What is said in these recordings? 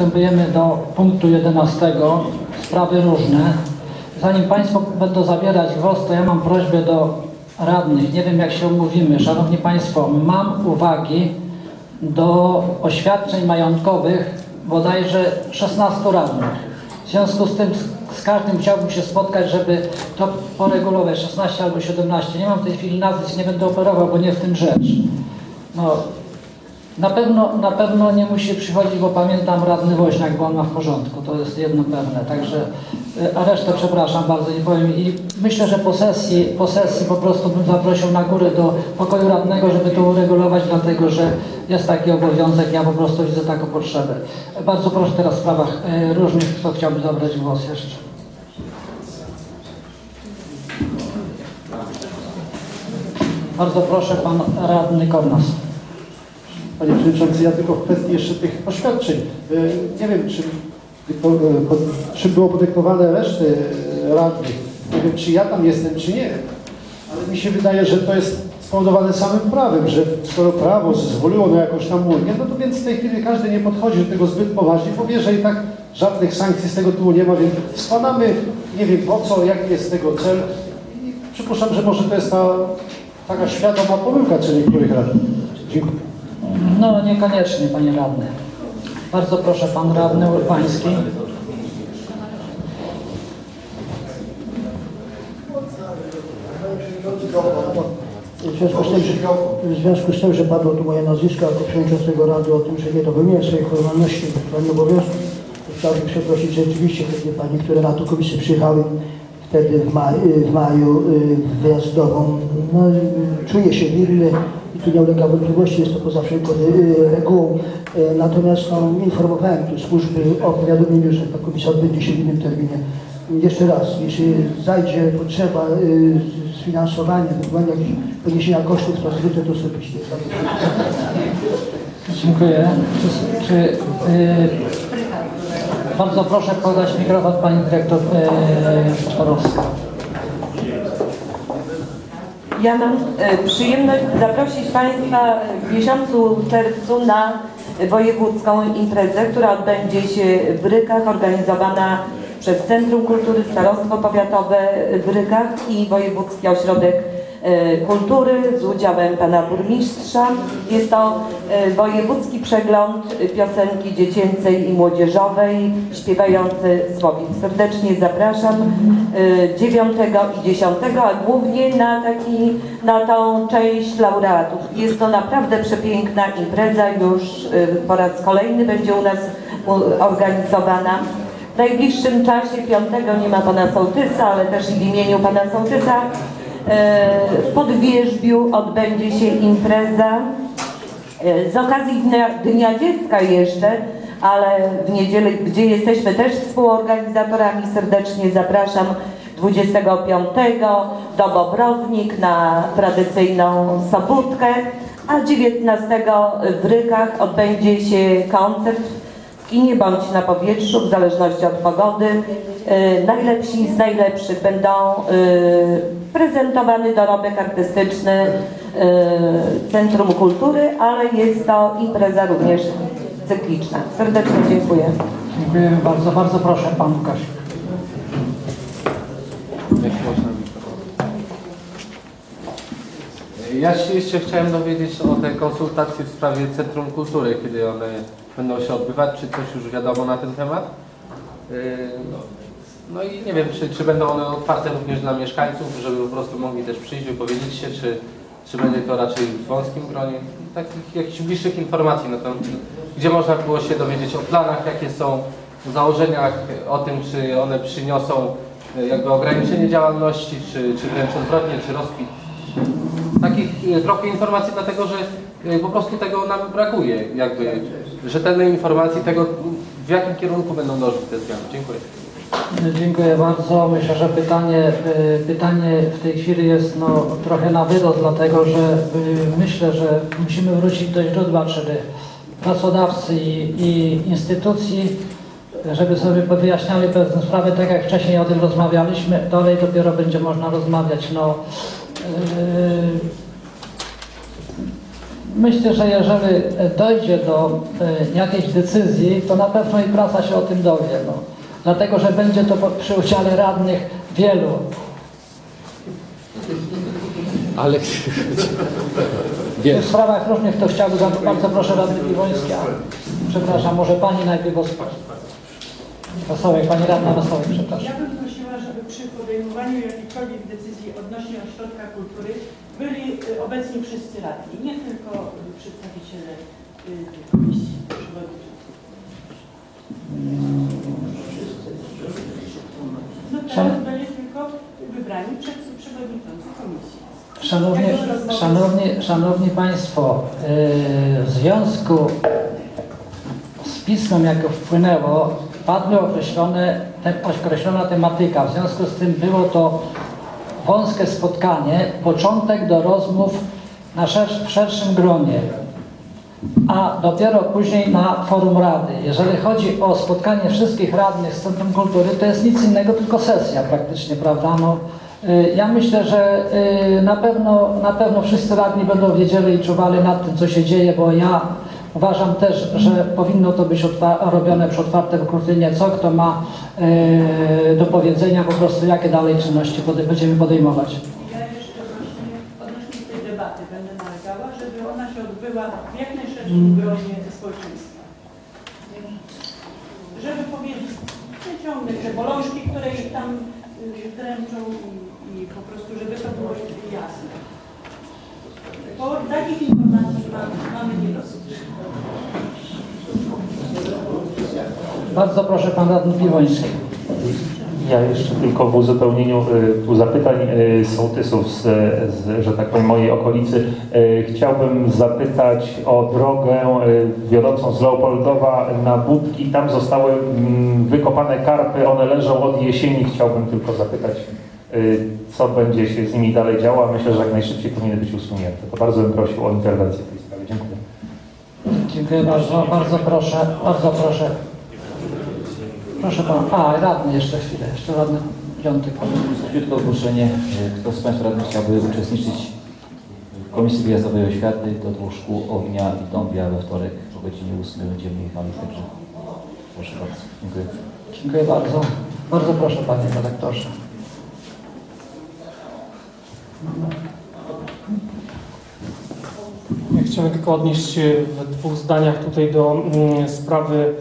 przystępujemy do punktu 11. Sprawy różne. Zanim Państwo będą zabierać głos, to ja mam prośbę do radnych. Nie wiem, jak się umówimy. Szanowni Państwo, mam uwagi do oświadczeń majątkowych bodajże 16 radnych. W związku z tym z, każdym chciałbym się spotkać, żeby to poregulować 16 albo 17. Nie mam w tej chwili nazwisk, nie będę operował, bo nie w tym rzecz. No, na pewno, na pewno nie musi przychodzić, bo pamiętam radny Woźniak, bo on ma w porządku, to jest jedno pewne. Także, y, a resztę przepraszam bardzo, nie powiem. I myślę, że po sesji, po sesji po prostu bym zaprosił na górę do pokoju radnego, żeby to uregulować, dlatego że jest taki obowiązek, ja po prostu widzę taką potrzebę. Bardzo proszę teraz w sprawach y, różnych, kto chciałby zabrać głos jeszcze. Bardzo proszę, pan radny Kornas. Panie Przewodniczący, ja tylko w kwestii jeszcze tych oświadczeń. Y, Nie wiem, czy, czy było podyktowane reszty y, radnych. Nie wiem, czy ja tam jestem, czy nie. Ale mi się wydaje, że to jest spowodowane samym prawem, że skoro prawo zezwoliło na jakąś tam ulgę, no to więc w tej chwili każdy nie podchodzi do tego zbyt poważnie, bo że i tak żadnych sankcji z tego tyłu nie ma, więc składamy, nie wiem po co, jaki jest tego cel. I przypuszczam, że może to jest ta taka świadoma pomyłka czy niektórych radnych. Dziękuję. No niekoniecznie, panie radny. Bardzo proszę, pan radny Urbański. W związku, z tym, że, padło tu moje nazwisko jako przewodniczącego Rady o tym, że nie dopełniłem swoich formalności wykonaniu obowiązków, to chciałbym przeprosić rzeczywiście wszystkie Panie, które na tę komisję przyjechały wtedy w, maj, w maju y, wyjazdową. No, y, czuję się winny i tu nie ulega wątpliwości, jest to poza wszelką y, regułą. Y, Natomiast no, informowałem tu służby o powiadomieniu, że ta komisja odbędzie się w innym terminie. Jeszcze raz, jeśli zajdzie potrzeba sfinansowania, ewentualnie jakieś poniesienia kosztów, to zwrócę to osobiście. Dziękuję. Czy, czy y, bardzo proszę podać mikrofon pani dyrektor y, Sztorowska. Ja mam e, przyjemność zaprosić Państwa w miesiącu czerwcu na wojewódzką imprezę, która odbędzie się w Rykach, organizowana przez Centrum Kultury, Starostwo Powiatowe w Rykach i Wojewódzki Ośrodek Kultury z udziałem Pana Burmistrza. Jest to e, wojewódzki przegląd piosenki dziecięcej i młodzieżowej śpiewający Słowik. Serdecznie zapraszam e, 9 i 10, a głównie na, taki, na tą część laureatów. Jest to naprawdę przepiękna impreza, już e, po raz kolejny będzie u nas organizowana. W najbliższym czasie, piątego, nie ma pana sołtysa, ale też i w imieniu pana sołtysa, e, w Podwierzbiu odbędzie się impreza. E, z okazji Dnia, Dnia Dziecka jeszcze, ale w niedzielę, gdzie jesteśmy też współorganizatorami, serdecznie zapraszam 25 do Bobrownik na tradycyjną sobótkę, a 19 w Rykach odbędzie się koncert kinie bądź na powietrzu, w zależności od pogody. E, najlepsi z najlepszych będą e, prezentowany dorobek artystyczny e, Centrum Kultury, ale jest to impreza również cykliczna. Serdecznie dziękuję. Dziękujemy bardzo. Bardzo proszę, pan Łukasz. Jak można Ja się jeszcze chciałem dowiedzieć o te konsultacje w sprawie Centrum Kultury, kiedy one będą się odbywać, czy coś już wiadomo na ten temat? Yy, No i nie wiem, czy, czy będą one otwarte również dla mieszkańców, żeby po prostu mogli też przyjść, wypowiedzieć się, czy, czy będzie to raczej w wąskim gronie, takich jakichś bliższych informacji, no to, gdzie można było się dowiedzieć o planach, jakie są, założeniach, o tym, czy one przyniosą e, jakby ograniczenie działalności, czy, czy wręcz odwrotnie, czy rozkwit. Takich e, trochę informacji, dlatego że e, po prostu tego nam brakuje, jakby rzetelnej informacji tego, w jakim kierunku będą dążyć te zmiany. Dziękuję. Dziękuję bardzo. Myślę, że pytanie, y, pytanie w tej chwili jest no, trochę na wyrost, dlatego że myślę, że musimy wrócić do źródła, czyli pracodawcy i, i instytucji, żeby sobie powyjaśniali pewne sprawy, tak jak wcześniej o tym rozmawialiśmy. Dalej dopiero będzie można rozmawiać. No, myślę, że jeżeli dojdzie do e, jakiejś decyzji, to na pewno i prasa się o tym dowie. No. Dlatego, że będzie to przy udziale radnych wielu. Ale... W sprawach różnych to chciałby, bardzo proszę radny Piwoński, przepraszam, może pani najpierw os- Pani radna Wesołek, przepraszam. Ja bym prosiła, żeby przy podejmowaniu jakichkolwiek decyzji odnośnie ośrodka kultury byli y, obecni wszyscy radni, nie tylko y, przedstawiciele y, komisji przewodniczących. No teraz byli tylko wybrani przez przewodniczący komisji. Szanowni, szanowni, szanowni Państwo, w związku z pismem, jakie wpłynęło, padły określone, te, określona tematyka. W związku z tym było to wąskie spotkanie, początek do rozmów na szersz, w szerszym gronie, a dopiero później na forum Rady. Jeżeli chodzi o spotkanie wszystkich radnych z Centrum Kultury, to jest nic innego, tylko sesja praktycznie, prawda? No, y, ja myślę, że y, na pewno, na pewno wszyscy radni będą wiedzieli i czuwali nad tym, co się dzieje, bo ja uważam też, że powinno to być robione przy otwartym kurtynie, co kto ma y, do powiedzenia, po prostu jakie dalej czynności pode- będziemy podejmować. Ja jeszcze właśnie odnośnie tej debaty będę nalegała, żeby ona się odbyła w jak najszerszym gronie społeczeństwa. Żeby powiedzieć, przeciągnąć te bolączki, które ich tam y, dręczą i, i po prostu, żeby to było jasne. Bo takich informacji mamy, mamy niedosyt. Bardzo proszę, pan radny Piwoński. Ja jeszcze tylko w uzupełnieniu y, tu zapytań y, sołtysów z, z, że tak powiem, mojej okolicy. Y, Chciałbym zapytać o drogę wiodącą z Leopoldowa na Budki. Tam zostały mm, wykopane karpy, one leżą od jesieni. Chciałbym tylko zapytać, co będzie się z nimi dalej działo. Myślę, że jak najszybciej powinny być usunięte. To bardzo bym prosił o interwencję w tej sprawie. Dziękuję. Dziękuję bardzo, bardzo proszę, bardzo proszę. Proszę pana, a radny jeszcze chwilę, jeszcze radny Piątek. Krótko ogłoszenie. Kto z Państwa radnych chciałby uczestniczyć w Komisji Wyjazdowej Oświaty do dwóch szkół Ognia i Dąbia we wtorek o godzinie 8 będziemy jechali, także proszę bardzo. Dziękuję. Dziękuję bardzo. Bardzo proszę panie redaktorze. Ja chciałem tylko odnieść się w dwóch zdaniach tutaj do mm, sprawy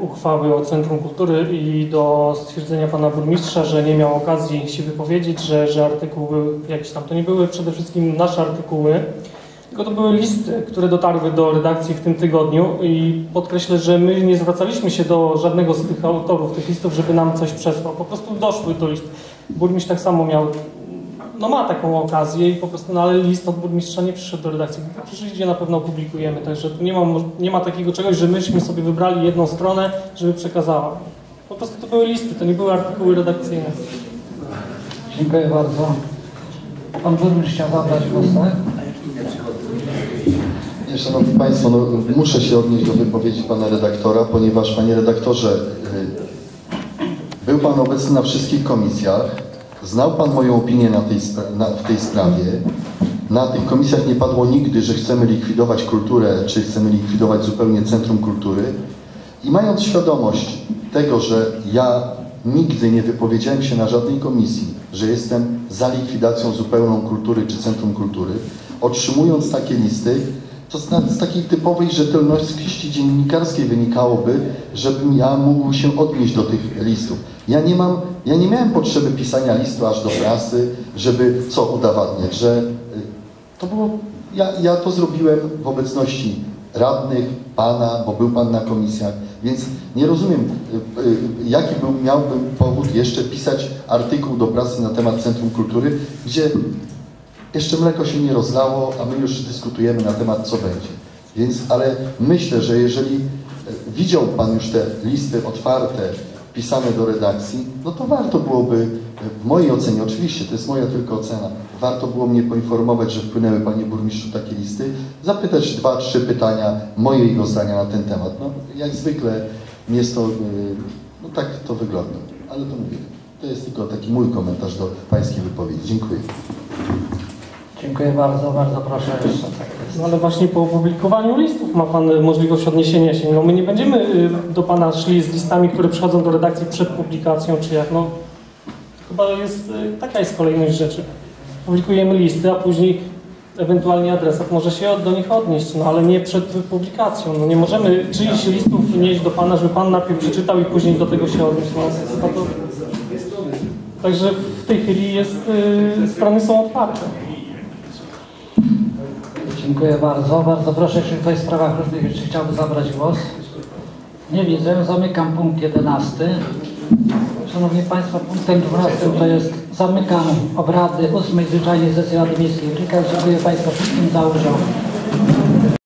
uchwały o Centrum Kultury i do stwierdzenia pana burmistrza, że nie miał okazji się wypowiedzieć, że, że artykuły jakieś tam. To nie były przede wszystkim nasze artykuły, tylko to były listy, które dotarły do redakcji w tym tygodniu i podkreślę, że my nie zwracaliśmy się do żadnego z tych autorów tych listów, żeby nam coś przesłał. Po prostu doszły do list. Burmistrz tak samo miał no ma taką okazję i po prostu, no ale list od burmistrza nie przyszedł do redakcji. Przyjdzie, na pewno opublikujemy, także nie ma, nie ma takiego czegoś, że myśmy sobie wybrali jedną stronę, żeby przekazała. Po prostu to były listy, to nie były artykuły redakcyjne. Dziękuję bardzo. Pan burmistrz chciał zabrać głos, tak? Nie, Szanowni Państwo, no, muszę się odnieść do wypowiedzi Pana redaktora, ponieważ Panie redaktorze, y, był Pan obecny na wszystkich komisjach, znał Pan moją opinię na tej, na, w tej sprawie. Na tych komisjach nie padło nigdy, że chcemy likwidować kulturę, czy chcemy likwidować zupełnie Centrum Kultury. I mając świadomość tego, że ja nigdy nie wypowiedziałem się na żadnej komisji, że jestem za likwidacją zupełną kultury czy Centrum Kultury, otrzymując takie listy, to z, z takiej typowej rzetelności dziennikarskiej wynikałoby, żebym ja mógł się odnieść do tych listów. Ja nie mam, ja nie miałem potrzeby pisania listu aż do prasy, żeby co udowadniać, że y, to było, ja, ja to zrobiłem w obecności radnych, pana, bo był pan na komisjach, więc nie rozumiem, y, y, jaki był, miałbym powód jeszcze pisać artykuł do prasy na temat Centrum Kultury, gdzie jeszcze mleko się nie rozlało, a my już dyskutujemy na temat, co będzie. Więc, ale myślę, że jeżeli e, widział Pan już te listy otwarte, pisane do redakcji, no to warto byłoby, e, w mojej ocenie, oczywiście, to jest moja tylko ocena, warto było mnie poinformować, że wpłynęły Panie Burmistrzu takie listy, zapytać dwa, trzy pytania mojego zdania na ten temat. No, jak zwykle jest to, e, no tak to wygląda, ale to mówię, to jest tylko taki mój komentarz do Pańskiej wypowiedzi. Dziękuję. Dziękuję bardzo, bardzo proszę jeszcze tak jest. No ale właśnie po opublikowaniu listów ma Pan możliwość odniesienia się. No my nie będziemy y, do Pana szli z listami, które przychodzą do redakcji przed publikacją, czy jak, no chyba jest, y, taka jest kolejność rzeczy. Publikujemy listy, a później ewentualnie adresat może się do nich odnieść, no ale nie przed publikacją. No nie możemy czyichś listów nieść do Pana, żeby Pan najpierw przeczytał i później do tego się odniósł. No, chyba to... Także w tej chwili jest, strony są otwarte. Dziękuję bardzo. Bardzo proszę, ktoś w sprawach różnych jeszcze chciałby zabrać głos? Nie widzę. Zamykam punkt 11. Szanowni Państwo, punktem 12 to jest zamykam obrady 8 zwyczajnej sesji Rady Miejskiej. Dziękuję Państwu wszystkim za udział.